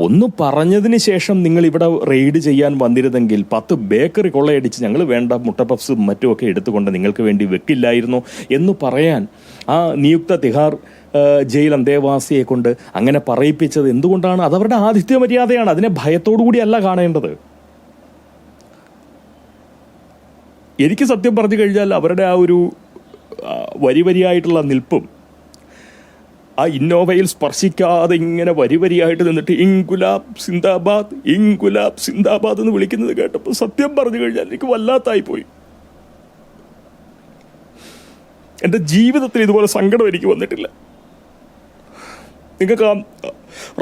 ഒന്ന് പറഞ്ഞതിന് ശേഷം നിങ്ങൾ ഇവിടെ റെയ്ഡ് ചെയ്യാൻ വന്നിരുന്നെങ്കിൽ പത്ത് ബേക്കറി കൊള്ളയടിച്ച് ഞങ്ങൾ വേണ്ട മുട്ട പഫ്സും മറ്റുമൊക്കെ എടുത്തുകൊണ്ട് നിങ്ങൾക്ക് വേണ്ടി വെക്കില്ലായിരുന്നു എന്ന് പറയാൻ ആ നിയുക്ത തിഹാർ ജയിൽ അന്തേവാസിയെ കൊണ്ട് അങ്ങനെ പറയിപ്പിച്ചത് എന്തുകൊണ്ടാണ്? അതവരുടെ ആതിഥ്യ മര്യാദയാണ്. അതിനെ ഭയത്തോടു കൂടിയല്ല കാണേണ്ടത്. എനിക്ക് സത്യം പറഞ്ഞു കഴിഞ്ഞാൽ അവരുടെ ആ ഒരു വരി വരിയായിട്ടുള്ള നിൽപ്പും ആ ഇന്നോവയിൽ സ്പർശിക്കാതെ ഇങ്ങനെ വരി വരിയായിട്ട് നിന്നിട്ട് ഇങ്കുലാബ് സിന്ദാബാദ് ഇങ്കുലാബ് സിന്ദാബാദ് എന്ന് വിളിക്കുന്നത് കേട്ടപ്പോൾ സത്യം പറഞ്ഞു കഴിഞ്ഞാൽ എനിക്ക് വല്ലാത്തായി പോയി. എന്റെ ജീവിതത്തിൽ ഇതുപോലെ സങ്കടം എനിക്ക് വന്നിട്ടില്ല. നിങ്ങൾക്ക് ആ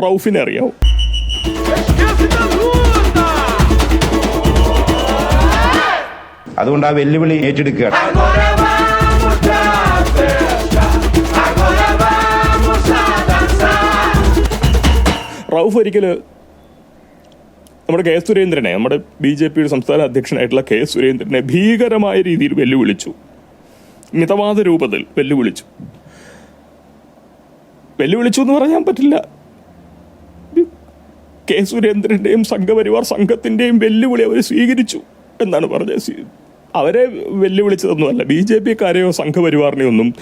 റൗഫിനെ അറിയാവും? അതുകൊണ്ട് ആ വെല്ലുവിളി ഏറ്റെടുക്കുകയാണ്. റൌഫ് ഒരിക്കൽ നമ്മുടെ കെ സുരേന്ദ്രനെ നമ്മുടെ ബി ജെ പിയുടെ സംസ്ഥാന അധ്യക്ഷനായിട്ടുള്ള കെ സുരേന്ദ്രനെ ഭീകരമായ രീതിയിൽ വെല്ലുവിളിച്ചു. മിതവാദ രൂപത്തിൽ വെല്ലുവിളിച്ചു. വെല്ലുവിളിച്ചു എന്ന് പറയാൻ പറ്റില്ല. കെ സുരേന്ദ്രന്റെയും സംഘപരിവാർ സംഘത്തിന്റെയും വെല്ലുവിളി അവർ സ്വീകരിച്ചു എന്നാണ് പറഞ്ഞത്. അവരെ വെല്ലുവിളിച്ചതൊന്നുമല്ല. ബി ജെ പിക്കാരെയോ സംഘപരിവാറിനെയോ ഒന്നും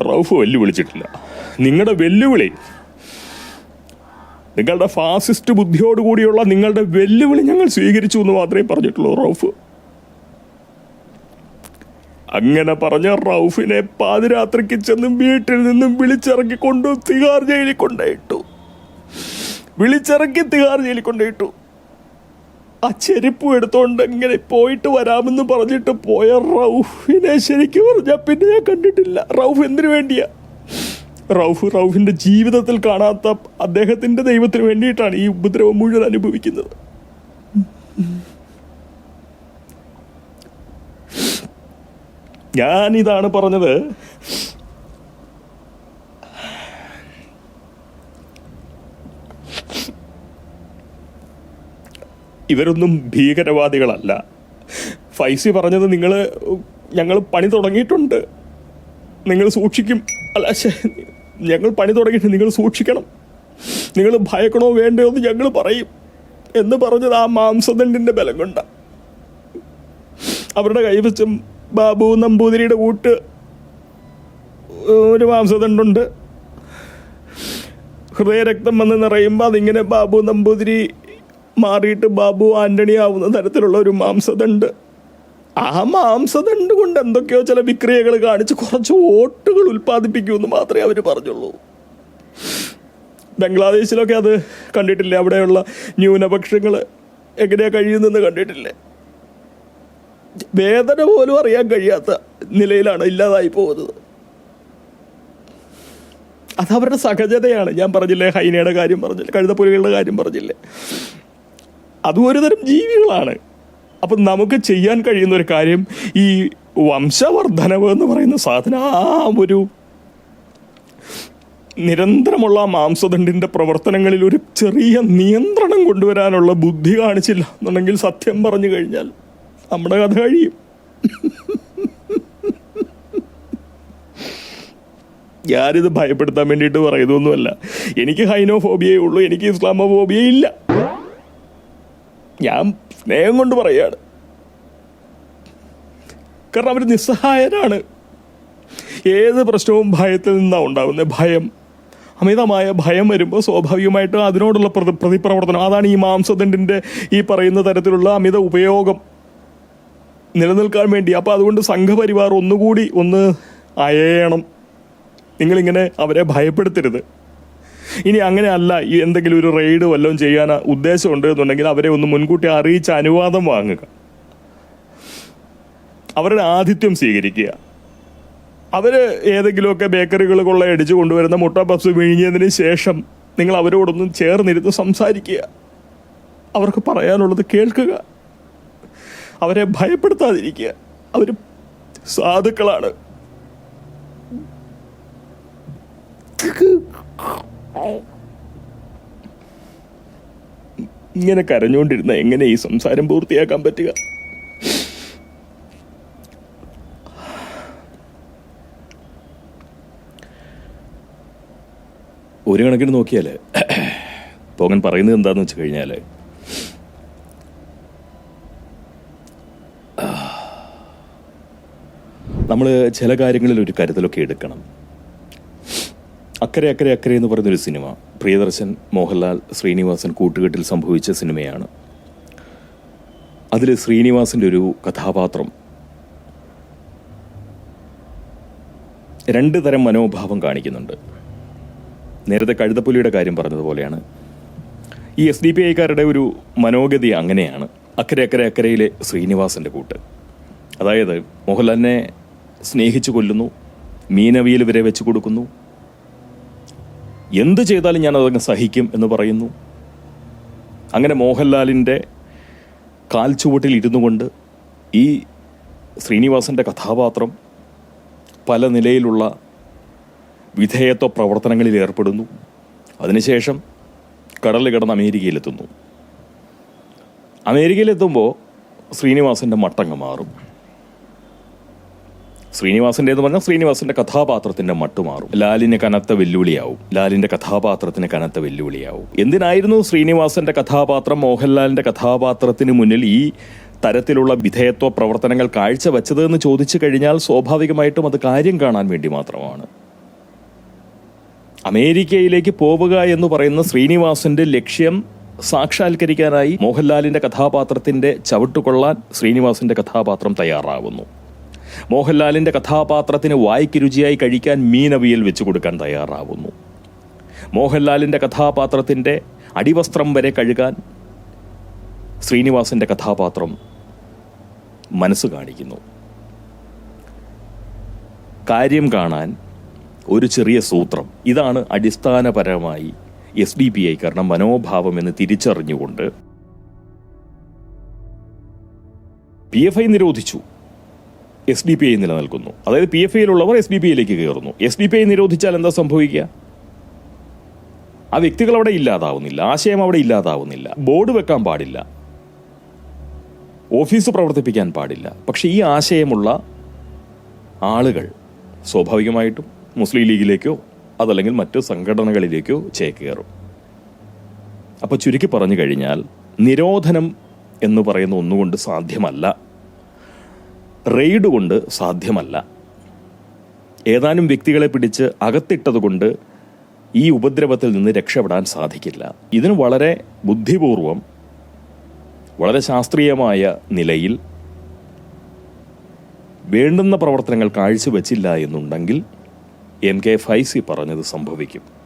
റൌഫ് വെല്ലുവിളിച്ചിട്ടില്ല. നിങ്ങളുടെ വെല്ലുവിളി നിങ്ങളുടെ ഫാസിസ്റ്റ് ബുദ്ധിയോടുകൂടിയുള്ള നിങ്ങളുടെ വെല്ലുവിളി ഞങ്ങൾ സ്വീകരിച്ചു എന്ന് മാത്രമേ പറഞ്ഞിട്ടുള്ളൂ റൌഫ്. അങ്ങനെ പറഞ്ഞ റൌഫിനെ പാതിരാത്രിക്ക് ചെന്ന് വീട്ടിൽ നിന്നും വിളിച്ചിറക്കി തിഹാർ ജയിലിൽ കൊണ്ടുപോയിട്ടു വിളിച്ചിറക്കി തിഹാർ ജയിലിൽ കൊണ്ടുപോയിട്ടു ആ ചെരുപ്പ് എടുത്തോണ്ട് ഇങ്ങനെ പോയിട്ട് വരാമെന്ന് പറഞ്ഞിട്ട് പോയ റൌഫിനെ ശരിക്കും പറഞ്ഞാൽ പിന്നെ ഞാൻ കണ്ടിട്ടില്ല. റൌഫ് എന്തിനു വേണ്ടിയാ? റൌഫ് റൌഫിന്റെ ജീവിതത്തിൽ കാണാത്ത അദ്ദേഹത്തിന്റെ ദൈവത്തിന് വേണ്ടിയിട്ടാണ് ഈ ഉപദ്രവം മുഴുവൻ അനുഭവിക്കുന്നത്. ഞാൻ ഇതാണ് പറഞ്ഞത്. ഇവരൊന്നും ഭീകരവാദികളല്ല. ഫൈസി പറഞ്ഞത് നിങ്ങൾ ഞങ്ങൾ പണി തുടങ്ങിയിട്ടുണ്ട്. നിങ്ങൾ സൂക്ഷിക്കും. അല്ല ശ്ശെ, ഞങ്ങൾ പണി തുടങ്ങിയിട്ട് നിങ്ങൾ സൂക്ഷിക്കണം. നിങ്ങൾ ഭയക്കണോ വേണ്ടയോ എന്ന് ഞങ്ങൾ പറയും. എന്ന് പറഞ്ഞത് ആ മാംസദണ്ടിന്റെ ബലം കൊണ്ട. അവരുടെ കൈവശം ബാബു നമ്പൂതിരിയുടെ കൂട്ട് ഒരു മാംസദണ്ടുണ്ട് ഹൃദയരക്തം വന്ന് നിറയുമ്പോൾ അതിങ്ങനെ ബാബു നമ്പൂതിരി മാറിയിട്ട് ബാബു ആന്റണി ആവുന്ന തരത്തിലുള്ള ഒരു മാംസദണ്ട് ആ മാംസദണ്ട് കൊണ്ട് എന്തൊക്കെയോ ചില വിക്രിയകൾ കാണിച്ച് കുറച്ച് വോട്ടുകൾ ഉൽപ്പാദിപ്പിക്കുമെന്ന് മാത്രമേ അവർ പറഞ്ഞുള്ളൂ. ബംഗ്ലാദേശിലൊക്കെ അത് കണ്ടിട്ടില്ലേ? അവിടെയുള്ള ന്യൂനപക്ഷങ്ങൾ എങ്ങനെയാ കഴിയുന്നെന്ന് കണ്ടിട്ടില്ലേ? വേദന പോലും അറിയാൻ കഴിയാത്ത നിലയിലാണ് ഇല്ലാതായി പോകുന്നത്. അത് അവരുടെ സഹജതയാണ്. ഞാൻ പറഞ്ഞില്ലേ ഹൈനയുടെ കാര്യം പറഞ്ഞില്ലേ കഴുതപ്പുലികളുടെ കാര്യം പറഞ്ഞില്ലേ. അതും ഒരുതരം ജീവികളാണ്. അപ്പം നമുക്ക് ചെയ്യാൻ കഴിയുന്ന ഒരു കാര്യം ഈ വംശവർദ്ധനവ് എന്ന് പറയുന്ന സാധനം ആ ഒരു നിരന്തരമുള്ള മാംസദണ്ഡിന്റെ പ്രവർത്തനങ്ങളിൽ ഒരു ചെറിയ നിയന്ത്രണം കൊണ്ടുവരാനുള്ള ബുദ്ധി കാണിച്ചില്ല എന്നുണ്ടെങ്കിൽ സത്യം പറഞ്ഞു കഴിഞ്ഞാൽ നമ്മുടെ കഥ കഴിയും. ഞാനിത് ഭയപ്പെടുത്താൻ വേണ്ടിയിട്ട് പറയുന്നൊന്നുമല്ല എനിക്ക് ഹൈനോഫോബിയേ ഉള്ളൂ എനിക്ക് ഇസ്ലാമോഫോബിയ ഇല്ല. ഞാൻ സ്നേഹം കൊണ്ട് പറയാണ് കാരണം അവർ നിസ്സഹായരാണ്. ഏത് പ്രശ്നവും ഭയത്തിൽ നിന്നാണ് ഉണ്ടാകുന്നത് ഭയം. അമിതമായ ഭയം വരുമ്പോൾ സ്വാഭാവികമായിട്ടും അതിനോടുള്ള പ്രതി പ്രതിപ്രവർത്തനം അതാണ് ഈ മാംസദണ്ഡിന്റെ ഈ പറയുന്ന തരത്തിലുള്ള അമിത ഉപയോഗം. നിലനിൽക്കാൻ വേണ്ടി. അപ്പോൾ അതുകൊണ്ട് സംഘപരിവാർ ഒന്നുകൂടി ഒന്ന് അയയണം. നിങ്ങളിങ്ങനെ അവരെ ഭയപ്പെടുത്തരുത്. ഇനി അങ്ങനെ അല്ല ഈ എന്തെങ്കിലും ഒരു റെയ്ഡ് വല്ലതും ചെയ്യാൻ ഉദ്ദേശമുണ്ട് എന്നുണ്ടെങ്കിൽ അവരെ ഒന്ന് മുൻകൂട്ടി അറിയിച്ച അനുവാദം വാങ്ങുക. അവരുടെ ആതിഥ്യം സ്വീകരിക്കുക. അവർ ഏതെങ്കിലുമൊക്കെ ബേക്കറികൾ കൊള്ളയടിച്ച് കൊണ്ടുവരുന്ന മുട്ട പപ്സ് വിഴിഞ്ഞതിന് ശേഷം നിങ്ങൾ അവരോടൊന്നും ചേർന്നിരുന്ന് സംസാരിക്കുക. അവർക്ക് പറയാനുള്ളത് കേൾക്കുക. അവരെ ഭയപ്പെടുത്താതിരിക്കുക. അവർ സാധുക്കളാണ്. ഇങ്ങനെ കരഞ്ഞുകൊണ്ടിരുന്ന എങ്ങനെ ഈ സംസാരം പൂർത്തിയാക്കാൻ പറ്റുക? ഒരു കണക്കിന് നോക്കിയാൽ പോകൻ പറയുന്നത് എന്താന്ന് വെച്ച് കഴിഞ്ഞാൽ നമ്മൾ ചില കാര്യങ്ങളിൽ ഒരു കരുതലൊക്കെ എടുക്കണം. അക്കരെ അക്കരെ അക്കരെ എന്ന് പറയുന്നൊരു സിനിമ. പ്രിയദർശൻ മോഹൻലാൽ ശ്രീനിവാസൻ കൂട്ടുകെട്ടിൽ സംഭവിച്ച സിനിമയാണ്. അതിൽ ശ്രീനിവാസിന്റെ ഒരു കഥാപാത്രം. രണ്ട് തരം മനോഭാവം കാണിക്കുന്നുണ്ട്. നേരത്തെ കഴുതപ്പുലിയുടെ കാര്യം പറഞ്ഞതുപോലെയാണ്. ഈ എസ് ഡി പി ഐക്കാരുടെ ഒരു മനോഗതി അങ്ങനെയാണ്. അക്കരെ അക്കരെ അക്കരയിലെ ശ്രീനിവാസന്റെ കൂട്ട്. അതായത് മോഹൻലാലിനെ സ്നേഹിച്ചു കൊല്ലുന്നു മീനവിയിൽ വരെ വെച്ച് കൊടുക്കുന്നു എന്ത് ചെയ്താലും ഞാൻ അതങ്ങ് സഹിക്കും എന്ന് പറയുന്നു. അങ്ങനെ മോഹൻലാലിന്റെ കാൽച്ചുവട്ടിൽ ഇരുന്നു കൊണ്ട് ഈ ശ്രീനിവാസന്റെ കഥാപാത്രം പല നിലയിലുള്ള വിധേയത്വ പ്രവർത്തനങ്ങളിൽ ഏർപ്പെടുന്നു. അതിനുശേഷം കടലിൽ കിടന്ന് അമേരിക്കയിലെത്തുന്നു. അമേരിക്കയിലെത്തുമ്പോൾ ശ്രീനിവാസന്റെ മട്ടങ്ങ് മാറും. ശ്രീനിവാസന്റെ എന്ന് പറഞ്ഞാൽ ശ്രീനിവാസന്റെ കഥാപാത്രത്തിന്റെ മട്ടുമാറും. ലാലിന് കനത്ത വെല്ലുവിളിയാവും. ലാലിന്റെ കഥാപാത്രത്തിന് കനത്ത വെല്ലുവിളിയാവും. എന്തിനായിരുന്നു ശ്രീനിവാസന്റെ കഥാപാത്രം മോഹൻലാലിന്റെ കഥാപാത്രത്തിന് മുന്നിൽ ഈ തരത്തിലുള്ള വിധേയത്വ പ്രവർത്തനങ്ങൾ കാഴ്ചവെച്ചത് എന്ന് ചോദിച്ചു കഴിഞ്ഞാൽ സ്വാഭാവികമായിട്ടും അത് കാര്യം കാണാൻ വേണ്ടി മാത്രമാണ്. അമേരിക്കയിലേക്ക് പോവുക എന്ന് പറയുന്ന ശ്രീനിവാസന്റെ ലക്ഷ്യം സാക്ഷാത്കരിക്കാനായി മോഹൻലാലിന്റെ കഥാപാത്രത്തിന്റെ ചവിട്ടുകൊള്ളാൻ ശ്രീനിവാസന്റെ കഥാപാത്രം തയ്യാറാവുന്നു. മോഹൻലാലിന്റെ കഥാപാത്രത്തിന് വായിക്ക് രുചിയായി കഴിക്കാൻ മീനവിയിൽ വെച്ചു കൊടുക്കാൻ തയ്യാറാവുന്നു. മോഹൻലാലിന്റെ കഥാപാത്രത്തിന്റെ അടിവസ്ത്രം വരെ കഴുകാൻ ശ്രീനിവാസിന്റെ കഥാപാത്രം മനസ്സ് കാണിക്കുന്നു. കാര്യം കാണാൻ ഒരു ചെറിയ സൂത്രം. ഇതാണ് അടിസ്ഥാനപരമായി എസ് ഡി പി ഐ കാരണം മനോഭാവം എന്ന് തിരിച്ചറിഞ്ഞുകൊണ്ട് പി എഫ് ഐ നിരോധിച്ചു. എസ് ഡി പി ഐ നിലനിൽക്കുന്നു. അതായത് പി എഫ് ഐയിലുള്ളവർ എസ് ഡി പി ഐയിലേക്ക് കയറുന്നു. എസ് ഡി പി ഐ നിരോധിച്ചാൽ എന്താ സംഭവിക്കുക? ആ വ്യക്തികൾ അവിടെ ഇല്ലാതാവുന്നില്ല. ആശയം അവിടെ ഇല്ലാതാവുന്നില്ല. ബോർഡ് വെക്കാൻ പാടില്ല. ഓഫീസ് പ്രവർത്തിപ്പിക്കാൻ പാടില്ല. പക്ഷെ ഈ ആശയമുള്ള ആളുകൾ സ്വാഭാവികമായിട്ടും മുസ്ലിം ലീഗിലേക്കോ അതല്ലെങ്കിൽ മറ്റു സംഘടനകളിലേക്കോ ചേക്കേറും. അപ്പോൾ ചുരുക്കി പറഞ്ഞു കഴിഞ്ഞാൽ നിരോധനം എന്ന് പറയുന്ന ഒന്നുകൊണ്ട് സാധ്യമല്ല. റെയ്ഡ് കൊണ്ട് സാധ്യമല്ല. ഏതാനും വ്യക്തികളെ പിടിച്ച് അകത്തിട്ടതുകൊണ്ട് ഈ ഉപദ്രവത്തിൽ നിന്ന് രക്ഷപ്പെടാൻ സാധിക്കില്ല. ഇതിന് വളരെ ബുദ്ധിപൂർവം വളരെ ശാസ്ത്രീയമായ നിലയിൽ വേണ്ടുന്ന പ്രവർത്തനങ്ങൾ കാഴ്ചവെച്ചില്ല എന്നുണ്ടെങ്കിൽ എം കെ ഫൈസി പറഞ്ഞത് സംഭവിക്കും.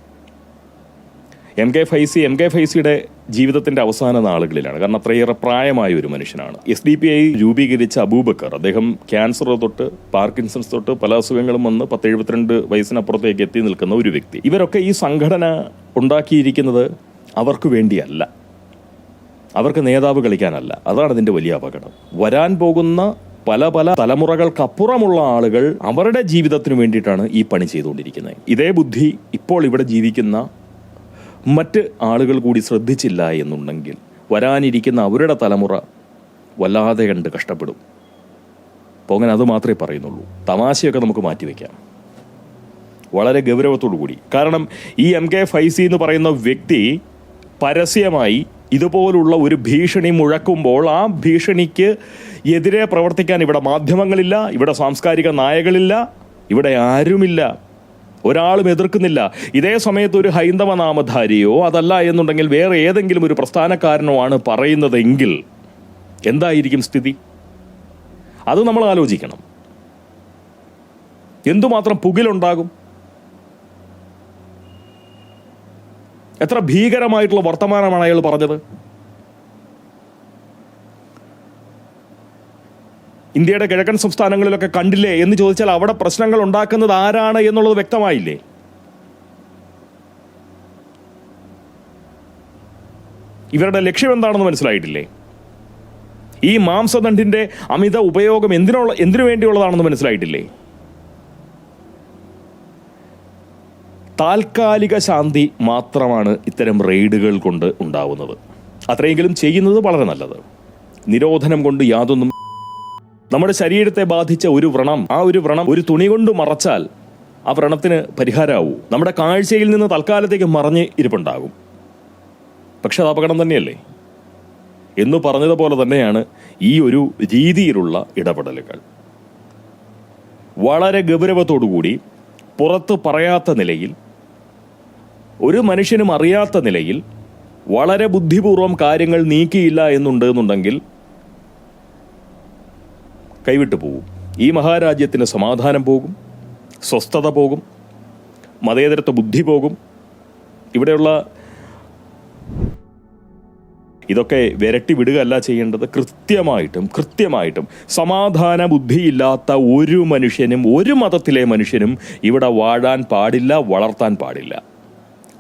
M K Faizy M K ഫൈസിയുടെ ജീവിതത്തിന്റെ അവസാന നാളുകളിലാണ്. കാരണം അത്രയേറെ പ്രായമായ ഒരു മനുഷ്യനാണ്. എസ് ഡി പി ഐ രൂപീകരിച്ച അബൂബക്കർ അദ്ദേഹം ക്യാൻസർ തൊട്ട് പാർക്കിൻസൺസ് തൊട്ട് പല അസുഖങ്ങളും വന്ന് പത്ത് എഴുപത്തിരണ്ട് വയസ്സിനപ്പുറത്തേക്ക് എത്തി നിൽക്കുന്ന ഒരു വ്യക്തി. ഇവരൊക്കെ ഈ സംഘടന ഉണ്ടാക്കിയിരിക്കുന്നത് അവർക്ക് വേണ്ടിയല്ല. അവർക്ക് നേതാവ് കളിക്കാനല്ല. അതാണ് ഇതിന്റെ വലിയ അപകടം. വരാൻ പോകുന്ന പല പല തലമുറകൾക്കപ്പുറമുള്ള ആളുകൾ അവരുടെ ജീവിതത്തിന് വേണ്ടിയിട്ടാണ് ഈ പണി ചെയ്തുകൊണ്ടിരിക്കുന്നത്. ഇതേ ബുദ്ധി ഇപ്പോൾ ഇവിടെ ജീവിക്കുന്ന മറ്റ് ആളുകൾ കൂടി ശ്രദ്ധിച്ചില്ല എന്നുണ്ടെങ്കിൽ വരാനിരിക്കുന്ന അവരുടെ തലമുറ വല്ലാതെ കണ്ട് കഷ്ടപ്പെടും. പോകാൻ അത് മാത്രമേ പറയുന്നുള്ളൂ. തമാശയൊക്കെ നമുക്ക് മാറ്റിവെക്കാം. വളരെ ഗൗരവത്തോടു കൂടി. കാരണം ഈ എം കെ ഫൈസി എന്ന് പറയുന്ന വ്യക്തി പരസ്യമായി ഇതുപോലുള്ള ഒരു ഭീഷണി മുഴക്കുമ്പോൾ ആ ഭീഷണിക്ക് എതിരെ പ്രവർത്തിക്കാൻ ഇവിടെ മാധ്യമങ്ങളില്ല ഇവിടെ സാംസ്കാരിക നായകളില്ല ഇവിടെ ആരുമില്ല. ഒരാളും എതിർക്കുന്നില്ല. ഇതേ സമയത്ത് ഒരു ഹൈന്ദവ നാമധാരിയോ അതല്ല എന്നുണ്ടെങ്കിൽ വേറെ ഏതെങ്കിലും ഒരു പ്രസ്ഥാനക്കാരനോ ആണ് പറയുന്നതെങ്കിൽ എന്തായിരിക്കും സ്ഥിതി? അത് നമ്മൾ ആലോചിക്കണം. എന്തുമാത്രം പുകിലുണ്ടാകും? എത്ര ഭീകരമായിട്ടുള്ള വർത്തമാനമാണ് അയാൾ പറഞ്ഞത്? ഇന്ത്യയുടെ കിഴക്കൻ സംസ്ഥാനങ്ങളിലൊക്കെ കണ്ടില്ലേ എന്ന് ചോദിച്ചാൽ അവിടെ പ്രശ്നങ്ങൾ ഉണ്ടാക്കുന്നത് ആരാണ് എന്നുള്ളത് വ്യക്തമായില്ലേ? ഇവരുടെ ലക്ഷ്യം എന്താണെന്ന് മനസ്സിലായിട്ടില്ലേ? ഈ മാംസദണ്ഡിന്റെ അമിത ഉപയോഗം എന്തിനുള്ള എന്തിനു വേണ്ടിയുള്ളതാണെന്ന് മനസ്സിലായിട്ടില്ലേ? താൽക്കാലിക ശാന്തി മാത്രമാണ് ഇത്തരം റെയ്ഡുകൾ കൊണ്ട് ഉണ്ടാവുന്നത്. അത്രയെങ്കിലും ചെയ്യുന്നത് വളരെ നല്ലത്. നിരോധനം കൊണ്ട് യാതൊന്നും നമ്മുടെ ശരീരത്തെ ബാധിച്ച ഒരു വ്രണം ആ ഒരു വ്രണം ഒരു തുണി കൊണ്ട് മറച്ചാൽ ആ വ്രണത്തിന് പരിഹാരമാവൂ നമ്മുടെ കാഴ്ചയിൽ നിന്ന് തൽക്കാലത്തേക്ക് മറഞ്ഞ് ഇരിപ്പുണ്ടാകും. പക്ഷെ അത് അപകടം തന്നെയല്ലേ? എന്ന് പറഞ്ഞതുപോലെ തന്നെയാണ് ഈ ഒരു രീതിയിലുള്ള ഇടപെടലുകൾ. വളരെ ഗൗരവത്തോടുകൂടി പുറത്ത് പറയാത്ത നിലയിൽ ഒരു മനുഷ്യനും അറിയാത്ത നിലയിൽ വളരെ ബുദ്ധിപൂർവം കാര്യങ്ങൾ നീക്കിയില്ല എന്നുണ്ട് എന്നുണ്ടെങ്കിൽ കൈവിട്ടു പോകും ഈ മഹാരാജ്യത്തിന് സമാധാനം പോകും സ്വസ്ഥത പോകും മതേതരത്വ ബുദ്ധി പോകും. ഇവിടെയുള്ള ഇതൊക്കെ വിരട്ടി വിടുകയല്ല ചെയ്യേണ്ടത്. കൃത്യമായിട്ടും കൃത്യമായിട്ടും സമാധാന ബുദ്ധിയില്ലാത്ത ഒരു മനുഷ്യനും ഒരു മതത്തിലെ മനുഷ്യനും ഇവിടെ വാഴാൻ പാടില്ല വളർത്താൻ പാടില്ല.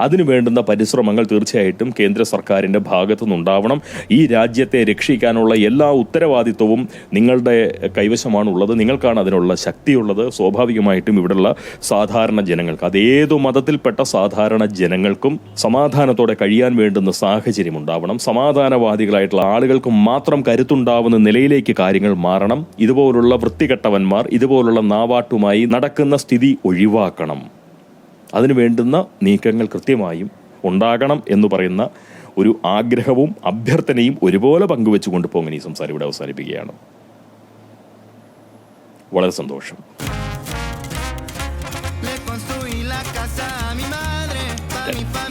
അതിനു വേണ്ടുന്ന പരിശ്രമങ്ങൾ തീർച്ചയായിട്ടും കേന്ദ്ര സർക്കാരിന്റെ ഭാഗത്തു നിന്നുണ്ടാവണം. ഈ രാജ്യത്തെ രക്ഷിക്കാനുള്ള എല്ലാ ഉത്തരവാദിത്വവും നിങ്ങളുടെ കൈവശമാണുള്ളത്. നിങ്ങൾക്കാണ് അതിനുള്ള ശക്തിയുള്ളത്. സ്വാഭാവികമായിട്ടും ഇവിടെയുള്ള സാധാരണ ജനങ്ങൾക്ക് അതേതു മതത്തിൽപ്പെട്ട സാധാരണ ജനങ്ങൾക്കും സമാധാനത്തോടെ കഴിയാൻ വേണ്ടുന്ന സാഹചര്യം ഉണ്ടാവണം. സമാധാനവാദികളായിട്ടുള്ള ആളുകൾക്ക് മാത്രം കരുത്തുണ്ടാവുന്ന നിലയിലേക്ക് കാര്യങ്ങൾ മാറണം. ഇതുപോലുള്ള വൃത്തികെട്ടവന്മാർ ഇതുപോലുള്ള നാവാട്ടുമായി നടക്കുന്ന സ്ഥിതി ഒഴിവാക്കണം. അതിനു വേണ്ടുന്ന നീക്കങ്ങൾ കൃത്യമായും ഉണ്ടാകണം എന്ന് പറയുന്ന ഒരു ആഗ്രഹവും അഭ്യർത്ഥനയും ഒരുപോലെ പങ്കുവെച്ചുകൊണ്ട് ഈ സംസാരം ഇവിടെ അവസാനിപ്പിക്കുകയാണ്. വളരെ സന്തോഷം. Mi